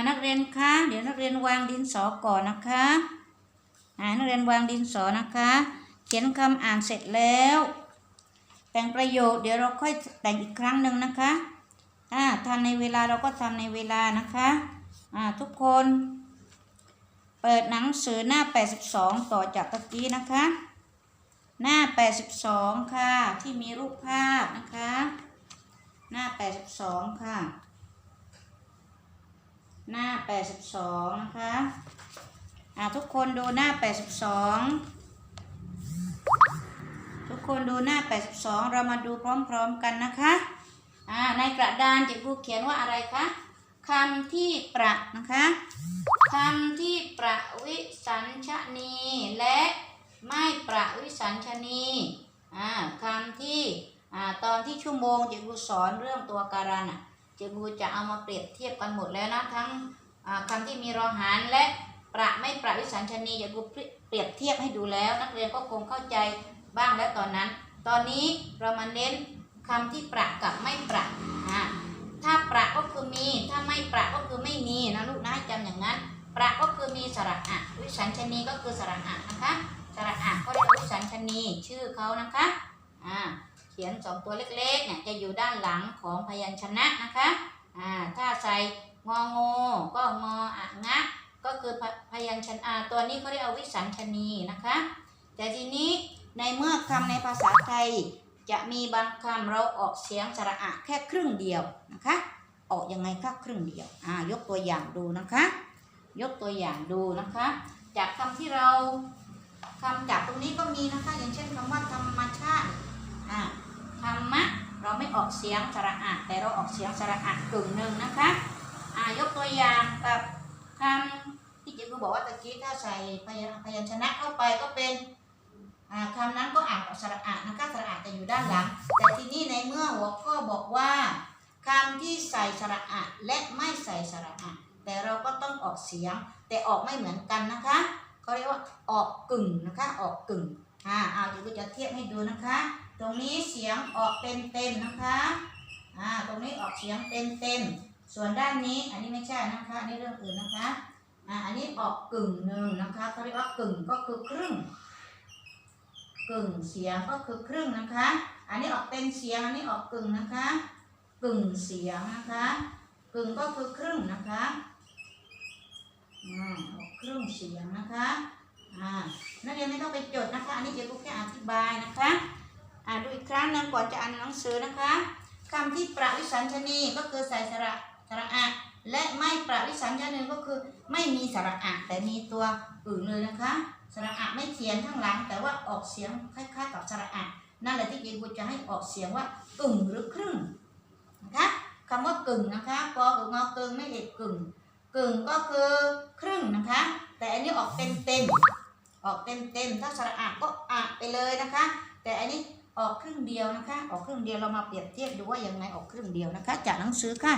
านักเรียนคะเดี๋ยวนักเรียนวางดินสอก่อนนะคะอ่านักเรียนวางดินสอนะคะ เขียนคำอ่านเสร็จแล้ว แต่งประโยคเดี๋ยวเราค่อยแต่งอีกครั้งหนึ่งนะคะอ่าทำในเวลาเราก็ทำในเวลานะคะอ่าทุกคนเปิดหนังสือหน้า 82 ต่อจากตะกี้นะคะ หน้า 82 ค่ะ ที่มีรูปภาพนะคะ หน้า 82 ค่ะ หน้า 82 นะคะ อ่าทุกคนดูหน้า 82 ทุกคนดูหน้า 82 เรามาดูพร้อมๆกันนะคะ อ่าในกระดานจะครูเขียนว่าอะไรคะคำที่ประนะคะคำที่ประวิสัญชนีและไม่ประวิสัญชนีอ่าคำที่อ่าตอนที่ชั่วโมงจะครูสอนเรื่องตัวการันอะ จบูจะเอามาเปรียบเทียบกันหมดแล้วนะทั้งอ่าคำที่มีรอหารและประไม่ประวิสัญชนีจะครูเปรียบเทียบให้ดูแล้ว นักเรียนก็คงเข้าใจบ้างแล้วตอนนั้น ตอนนี้เรามาเน้นคำที่ประกับไม่ประอ่าถ้าประก็คือมี ถ้าไม่ประก็คือไม่มีนะลูกนะให้จำอย่างนั้น ประก็คือมีสระอะวิสัญชนีก็คือสระอะนะคะสระอะก็เรียกวิสัญชนีชื่อเขานะคะอ่า ขียนสองตัวเล็กๆเนี่ยจะอยู่ด้านหลังของพยัญชนะนะคะอ่าถ้าใส่งองูก็งออะงะก็คือพพยัญชนะตัวนี้เขาเรียกวิสัญชนีนะคะ แต่ทีนี้ในเมื่อคำในภาษาไทย จะมีบางคำเราออกเสียงสระอะแค่ครึ่งเดียวนะคะ ออกยังไงคะครึ่งเดียวอ่ายกตัวอย่างดูนะคะ ยกตัวอย่างดูนะคะ จากคำที่เราคำจากตรงนี้ก็มีนะคะ อย่างเช่นคำว่าธรรมชาติอ่า ธรรมะเราไม่ออกเสียงสระอะแต่เราออกเสียงสระอะกึ่งหนึ่งนะคะอ่ายกตัวอย่างกับคำที่เจ๊กูบอกว่าตะกี้ถ้าใส่พยัญพยชนะเข้าไปก็เป็นอ่าคำนั้นก็อ่านออกสระอะนะคะสระอะจะอยู่ด้านหลัง แต่ทีนี้ในเมื่อหัวข้อบอกว่าคำที่ใส่สระอะและไม่ใส่สระอะแต่เราก็ต้องออกเสียง แต่ออกไม่เหมือนกันนะคะเขาเรียกว่าออกกึ่งนะคะ ออกกึ่งอ่าเอาเดี๋ยวก็จะเทียบให้ดูนะคะ ตรงนี้เสียงออกเต็มเต็มๆนะคะ อ่า ตรงนี้ออกเสียงเต็มเต็มๆ ส่วนด้านนี้ อันนี้ไม่ใช่นะคะ อันนี้เรื่องอื่นนะคะ อ่า อันนี้ออกกึ่งหนึ่งนะคะเขาเรียกว่ากึ่งก็คือครึ่ง กึ่งเสียงก็คือครึ่งนะคะ อันนี้ออกเป็นเสียง อันนี้ออกกึ่งนะคะ กึ่งเสียงนะคะ กึ่งก็คือครึ่งนะคะ อ่า ออกครึ่งเสียงนะคะ อ่า นักเรียนไม่ต้องไปจดนะคะ อันนี้เดี๋ยวกูแค่อธิบายนะคะ อ่าดูอีกครั้งหนึงก่อนจะอ่านหนังสือนะคะคำที่ประวิสัญชนีก็คือใส่สระสระอะและไม่ประวิสัญชนีก็คือไม่มีสระอะแต่มีตัวอื่นเลยนะคะ สระอะไม่เขียนข้างหลัง แต่ว่าออกเสียงคล้ายๆกับสระอะนั่นแหละที่เจกูจะให้ออกเสียงว่ากึ่งหรือครึ่งนะคะคำว่ากึ่งนะคะกออึงอกึ่งไม่เอกกึ่งกึ่งก็คือครึ่งนะคะ แต่อันนี้ออกเต็มเต็มออกเต็มเต็มถ้าสระอะก็อะไปเลยนะคะ แต่อันนี้ ออกครึ่งเดียวนะคะ ออกครึ่งเดียวเรามาเปรียบเทียบดูว่ายังไงออกครึ่งเดียวนะคะ จากหนังสือค่ะ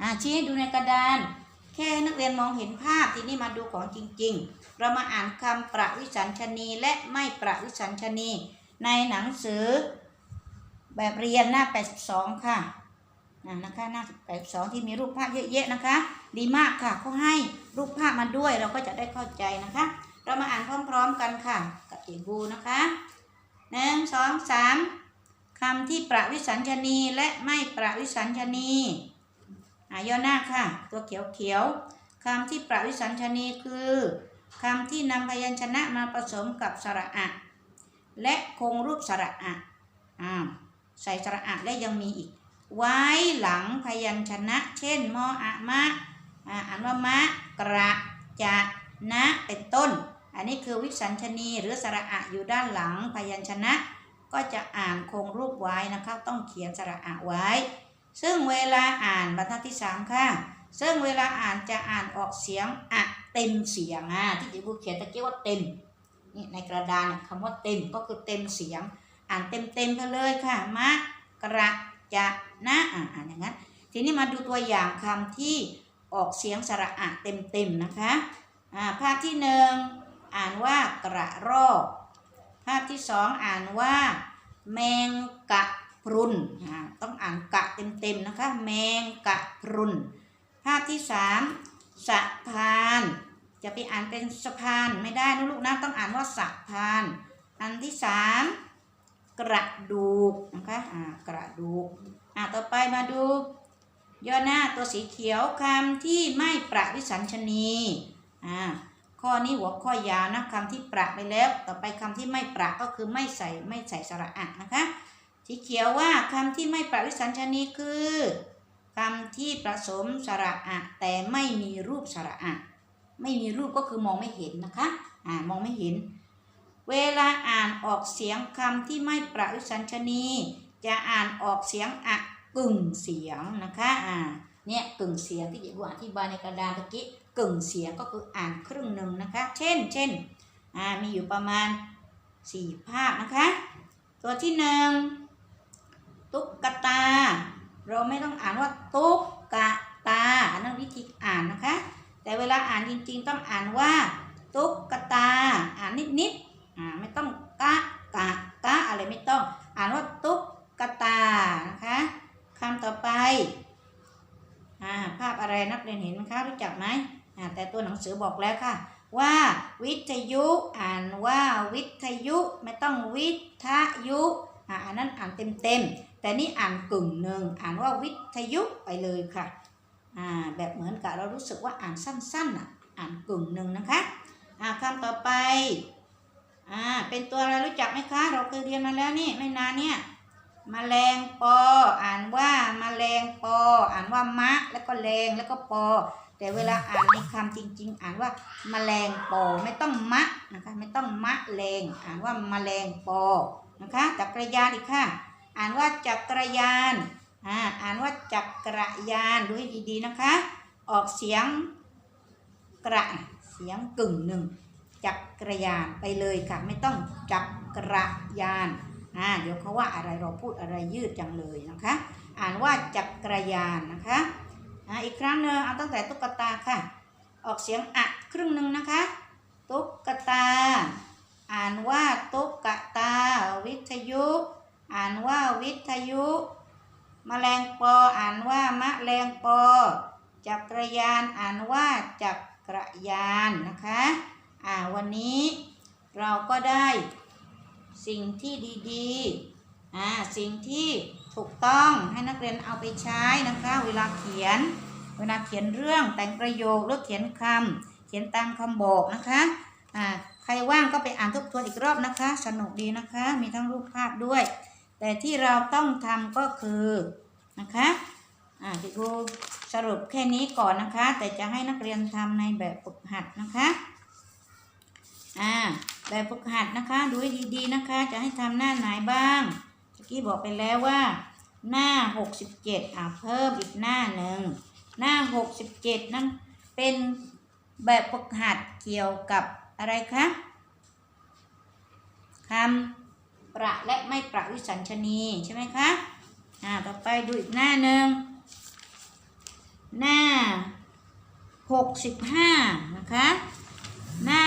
อ่าชี้ให้ดูในกระดาน แค่นักเรียนมองเห็นภาพทีนี้มาดูของจริง ๆ เรามาอ่านคำประวิสัญชนีและไม่ประวิสัญชนี ในหนังสือ แบบเรียนหน้า 82 ค่ะอ่านะคะหน้า82 ที่มีรูปภาพเยอะๆนะคะ ดีมากค่ะเขาให้รูปภาพมาด้วยเราก็จะได้เข้าใจนะคะ เรามาอ่านพร้อม ๆ กันค่ะ กับเจบูนะคะ หนึ่งสองสามคำที่ประวิสัญชนีและไม่ประวิสัญชนีอ่าย่อหน้าค่ะ ตัวเขียวเขียวคำที่ประวิสัญชนีคือคำที่นำพยัญชนะมาผสมกับสระอะ และคงรูปสระอะอ่าใส่สระอะและยังมีอีก ไว้หลังพยัญชนะ เช่นมออะมะอ่าอ่านว่ามะกระจะนะเป็นต้น อันนี้คือวิสัญชนีหรือสระอะอยู่ด้านหลังพยัญชนะ ก็จะอ่านคงรูปไว้นะคะ ต้องเขียนสระอะไว้ ซึ่งเวลาอ่านบรรทัดที่สามค่ะ ซึ่งเวลาอ่านจะอ่านออกเสียงอะเต็มเสียงอะที่จิบูเขียนตะกี้ว่าเต็มนี่ในกระดานเนี่ยคำว่าเต็มก็คือเต็มเสียง อ่านเต็มเต็มไปเลยค่ะมะกระจะนะอ่านอย่างนั้นทีนี้มาดูตัวอย่างคำที่ออกเสียงสระอะเต็มเต็มนะคะอ่าภาพที่หนึ่ง อ่านว่ากระรอกภาพที่สองอ่านว่า แมงกะพรุนต้องอ่านกะเต็มๆนะคะ แมงกะพรุนภาพที่สามสะพาน จะไปอ่านเป็นสะพานไม่ได้นะลูกนะต้องอ่านว่าสะพาน อันที่สามกระดูกนะคะอ่ากระดูกอ่าต่อไปมาดู ย่อหน้าตัวสีเขียวคำที่ไม่ประวิสัญชนีอ่า ข้อนี้หัวข้อยาวนะคำที่ประไปแล้ว ต่อไปคำที่ไม่ประก็คือไม่ใส่ไม่ใส่สระอะนะคะ สีเขียวว่าคำที่ไม่ประวิสัญชนีคือคำที่ผสมสระอะแต่ไม่มีรูปสระอะไม่มีรูปก็คือมองไม่เห็นนะคะอ่ามองไม่เห็น เวลาอ่านออกเสียงคำที่ไม่ประวิสัญชนี จะอ่านออกเสียงอะกึ่งเสียงนะคะอ่าเนี่ยกึ่งเสียงที่เดี๋ยวอธิบายในกระดานตะกี้ กึ่งเสียงก็คืออ่านครึ่งหนึ่งนะคะ เช่นเช่นมีอยู่ประมาณสี่ภาพนะคะ ตัวที่หนึ่งตุ๊กตา เราไม่ต้องอ่านว่าตุ๊กกะตาอันนั้นวิธีอ่านนะคะ แต่เวลาอ่านจริงๆ ต้องอ่านว่า ตุ๊กตา อ่านนิดๆ อ่าไม่ต้องกะกะกะอะไรไม่ต้อง อ่านว่าตุ๊กตา นะคะคำต่อไป อ่า ภาพอะไรนักเรียนเห็นไหมคะรู้จักไหมอ่า แต่ตัวหนัง สือบอกแล้วค่ะ ว่าวิทยุอ่านว่าวิทยุไม่ต้องวิทยุอ่านนั้นอ่านเต็มๆ แต่นี่อ่านกึ่งหนึ่งอ่านว่าวิทยุไปเลยค่ะอ่าแบบเหมือนกับเรารู้สึกว่าอ่านสั้นๆอะอ่านกึ่งหนึ่งนะคะอ่าคำต่อไปอ่าเป็นตัวอะไรรู้จักไหมคะ เราเคยเรียนมาแล้วนี่ไม่นานเนี่ยมแมลงปอ อ่านว่ามาแมลงปอ อ่านว่ามะแล้วก็แรงแล้วก็ปอ แต่เวลาอ่านในคำจริง ๆ อ่านว่าแมลงปอไม่ต้องมะนะคะไม่ต้องมะแรงอ่านว่าแมลงปอนะคะจักรยานอีกค่ะ อ่านว่าจักรยานอ่าอ่านว่าจักรยานดูให้ดีๆนะคะ ออกเสียงกระเสียงกึ่งหนึ่งจักรยานไปเลยค่ะ ไม่ต้องจักรยานอ่าเดี๋ยวเขาว่าอะไรเราพูดอะไรยืดจังเลยนะคะ อ่านว่าจักรยานนะคะ อ่าอีกครั้งหนึ่งเอาตั้งแต่ตุ๊กตาค่ะ ออกเสียงอะครึ่งหนึ่งนะคะ ตุ๊กตา อ่านว่าตุ๊กตา วิทยุ อ่านว่าวิทยุมแมลงปออ่านว่ามะแรงปอ จักรยานอ่านว่าจักรยานนะคะอ่าวันนี้เราก็ได้สิ่งที่ดีๆอ่าสิ่งที่ ถูกต้องให้นักเรียนเอาไปใช้นะคะ เวลาเขียน เวลาเขียนเรื่องแต่งประโยคหรือเขียนคำเขียนตามคำบอกนะคะอ่าใครว่างก็ไปอ่านทบทวนอีกรอบนะคะ สนุกดีนะคะ มีทั้งรูปภาพด้วย แต่ที่เราต้องทำก็คือนะคะอ่าเดี๋ยวครูสรุปแค่นี้ก่อนนะคะ แต่จะให้นักเรียนทำในแบบฝึกหัดนะคะอ่าแบบฝึกหัดนะคะดูให้ดีๆนะคะ จะให้ทำหน้าไหนบ้าง กี้บอกไปแล้วว่า หน้า67อ่าเพิ่มอีกหน้าหนึ่งหน้า67นั่นเป็นแบบฝึกหัดเกี่ยวกับอะไรคะคำประและไม่ประวิสัญชนีใช่ไหมคะอ่าต่อไปดูอีกหน้าหนึ่งหน้า65นะคะ หน้า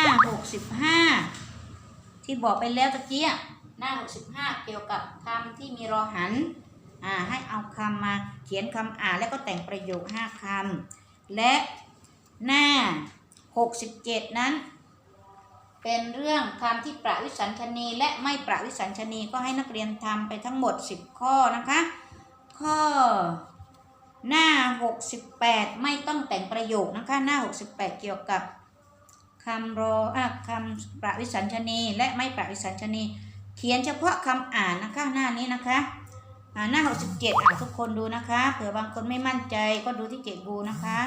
65ที่บอกไปแล้วตะกี้อะ หน้า 65 เกี่ยวกับคำที่มีรอหันอ่าให้เอาคำมาเขียนคำอ่านแล้วก็แต่งประโยค 5คำและหน้า 67 นั้น เป็นเรื่องคำที่ประวิสัญชนีและไม่ประวิสัญชนีก็ให้นักเรียนทำไปทั้งหมด 10 ข้อนะคะ ข้อหน้า 68 ไม่ต้องแต่งประโยคนะคะหน้า 68 เกี่ยวกับคำรออคำประวิสัญชนีและไม่ประวิสัญชนี เขียนเฉพาะคำอ่านนะคะหน้านี้นะคะอ่าหน้า 67อ่านทุกคนดูนะคะเผื่อบางคนไม่มั่นใจก็ดูที่เกตบูนะคะ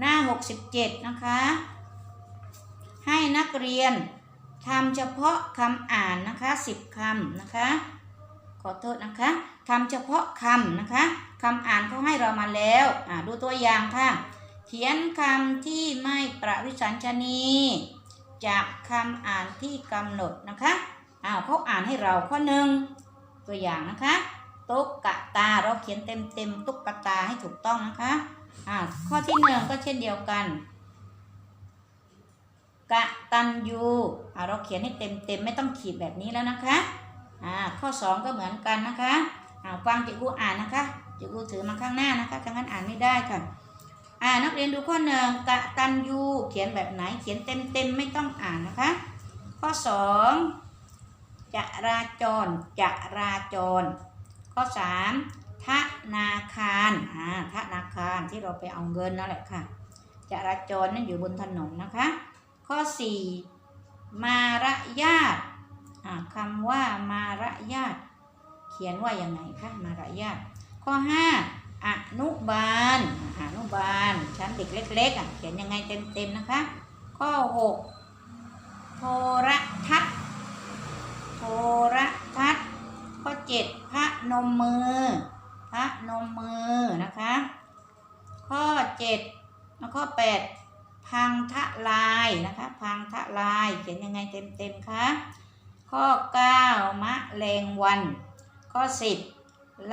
หน้า 67 นะคะ ให้นักเรียนทำเฉพาะคำอ่านนะคะ10คำนะคะ ขอโทษนะคะทำเฉพาะคำนะคะคำอ่านเขาให้เรามาแล้วอ่าดูตัวอย่างค่ะ เขียนคำที่ไม่ประวิสัญชนี จากคำอ่านที่กำหนดนะคะ อ้าวเขาอ่านให้เราข้อหนึ่งตัวอย่างนะคะตุ๊กตาเราเขียนเต็มเต็มตุ๊กตาให้ถูกต้องนะคะอ่าข้อที่หนึ่งก็เช่นเดียวกัน กะตันยูอ่าเราเขียนให้เต็มเต็มไม่ต้องขีดแบบนี้แล้วนะคะอ่าข้อสองก็เหมือนกันนะคะอ่าฟังจิกูอ่านนะคะจิกูถือมาข้างหน้านะคะข้างนั้นอ่านไม่ได้ค่ะอ่านักเรียนดูข้อหนึ่งกะตันยูเขียนแบบไหนเขียนเต็มเต็มไม่ต้องอ่านนะคะ ข้อสอง จะราจรจะราจร ข้อสามธนาคารอ่าธนาคารที่เราไปเอาเงินนั่นแหละค่ะจราจรนั่นอยู่บนถนนนะคะ ข้อสี่มารยาทอ่าคำว่ามารยาทเขียนว่ายังไงคะมารยาทข้อห้าอนุบาลอนุบาลชั้นเด็กเล็กๆเขียนยังไงเต็มๆนะคะ ข้อหกโทรทัศน์ โทรทัศน์ ข้อเจ็ดพระ นมมือ พระนมมือนะคะ ข้อเจ็ดแล้วข้อแปดพังทะลายนะคะ พังทะลายเขียนยังไงเต็มๆคะข้อเก้ามะแรงวัน ข้อสิบ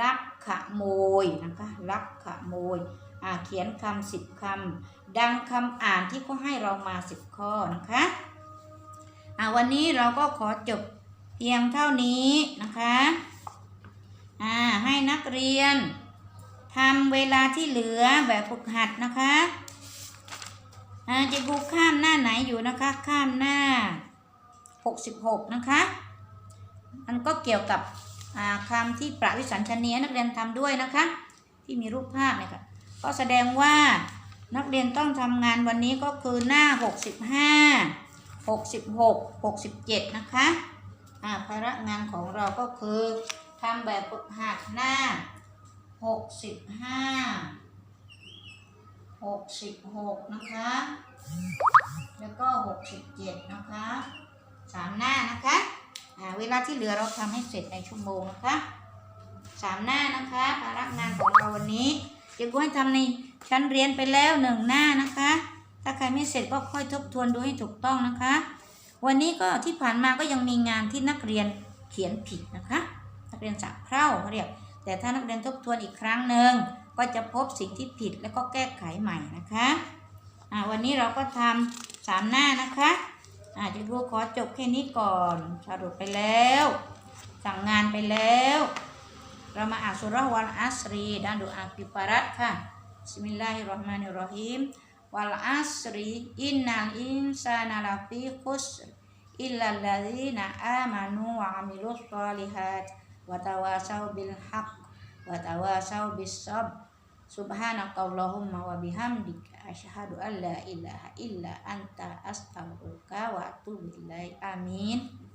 ลักขโมยนะคะลักขโมยอ่าเขียนคำสิบคำดังคำอ่านที่เขาให้เรามาสิบข้อนะคะอ่าวันนี้เราก็ขอจบเพียงเท่านี้นะคะ อ่าให้นักเรียนทำเวลาที่เหลือแบบฝึกหัดนะคะอ่าจะดูข้ามหน้าไหนอยู่นะคะ ข้ามหน้า 66 นะคะมันก็เกี่ยวกับคำที่ประวิสัญชนีนักเรียนทำด้วยนะคะ ที่มีรูปภาพเนี่ยค่ะก็แสดงว่านักเรียนต้องทำงานวันนี้ก็คือหน้า 65 66 67 นะคะอ่าภาระงานของเราก็คือ ทำแบบฝึกหัดหน้า65 66นะคะ แล้วก็67นะคะสามหน้านะคะเวลาที่เหลือเราทำให้เสร็จในชั่วโมงนะคะสามหน้านะคะภาระงานของเราวันนี้เดี๋ยวกูให้ทำในชั้นเรียนไปแล้วหนึ่งหน้านะคะ ถ้าใครไม่เสร็จก็ค่อยทบทวนดูให้ถูกต้องนะคะ วันนี้ก็ที่ผ่านมาก็ยังมีงานที่นักเรียนเขียนผิดนะคะ นักเรียนสับเพร่าเขาเรียก แต่ถ้านักเรียนทบทวนอีกครั้งหนึ่งก็จะพบสิ่งที่ผิดแล้วก็แก้ไขใหม่นะคะอ่าวันนี้เราก็ทำสามหน้านะคะอ่าจะดูขอจบแค่นี้ก่อนสรุปไปแล้ว สั่งงานไปแล้ว เรามาอ่านสุรห์วัลอัสรี dan doa kifarat ค่ะ Bismillahirrahmanirrahim wal asri innal insana lafi khusr illa alladzina amanu wa amilus solihat wa tawasau bil haqq wa tawasau bis sabr. Subhanakallahumma wa bihamdika asyhadu an la ilaha illa anta astaghfiruka wa atubu ilaik. Amin